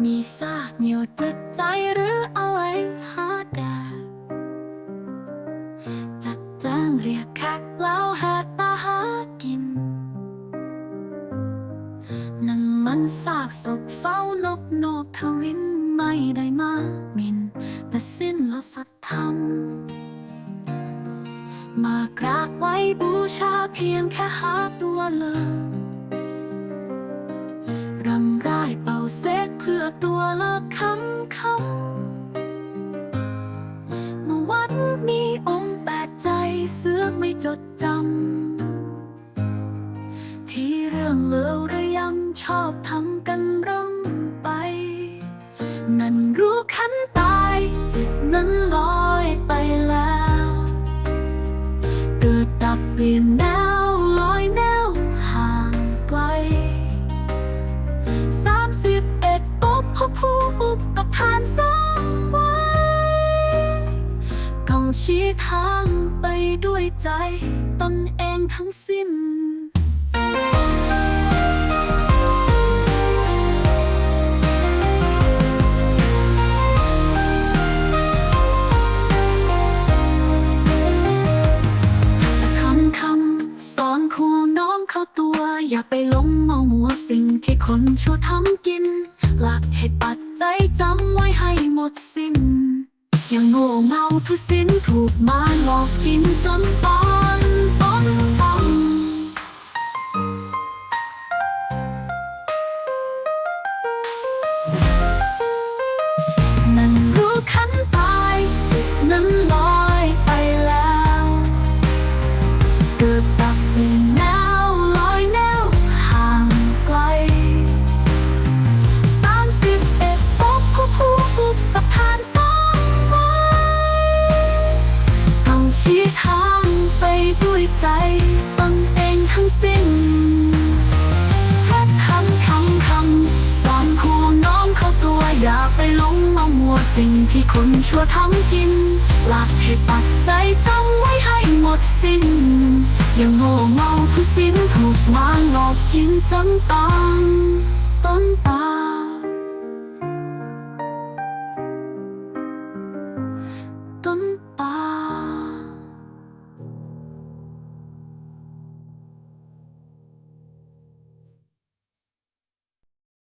มีซากเหนียวจิตใจหรือเอาไว้หาแดดจัดจ้างเรียกแขกแล้วหาตาหากิน นั่นมันซากศพเฝ้านกนกทวินไม่ได้มาหมิน แต่สิ้นแล้วสัตธรรมมากราบไว้บูชาเพียงแค่หาตัวเลย เป่าเสกเพื่อตัวละคำคำเมื่อวันมีองค์แปดใจเสือกไม่จดจำ ที่เรื่องเลวระยำชอบทำกันร่ำไป นั่นรู้ขันตายจิตนั้นลอยไปแล้ว เกิดดับเปลี่ยนแนวลอยแนวห่างไกลสา ดปบผู้อุปทานสร้างไว้กองชี้ทางไปด้วยใจตนเองทั้งสิ้นคำคำสอนครูน้องเข้าตัว อย่าไปหลง หลักเหตุปัจจัยจำไว้ให้หมดสิ้น อย่างโง่เมาทุสินถูกมาหลอกกินจนตอน ใจตนเองทั้งสิ้นแค่คำคำคำสอนครูน้องเขาตัวอย่าไปหลงเมามัวสิ่งที่คนชั่วทำกิน หลักให้ปัจใจยจำไว้ให้หมดสิ้น อย่างโง่เมาผู้สิ้นถูกวางหลอกกินจนตางต้นตาต้นตา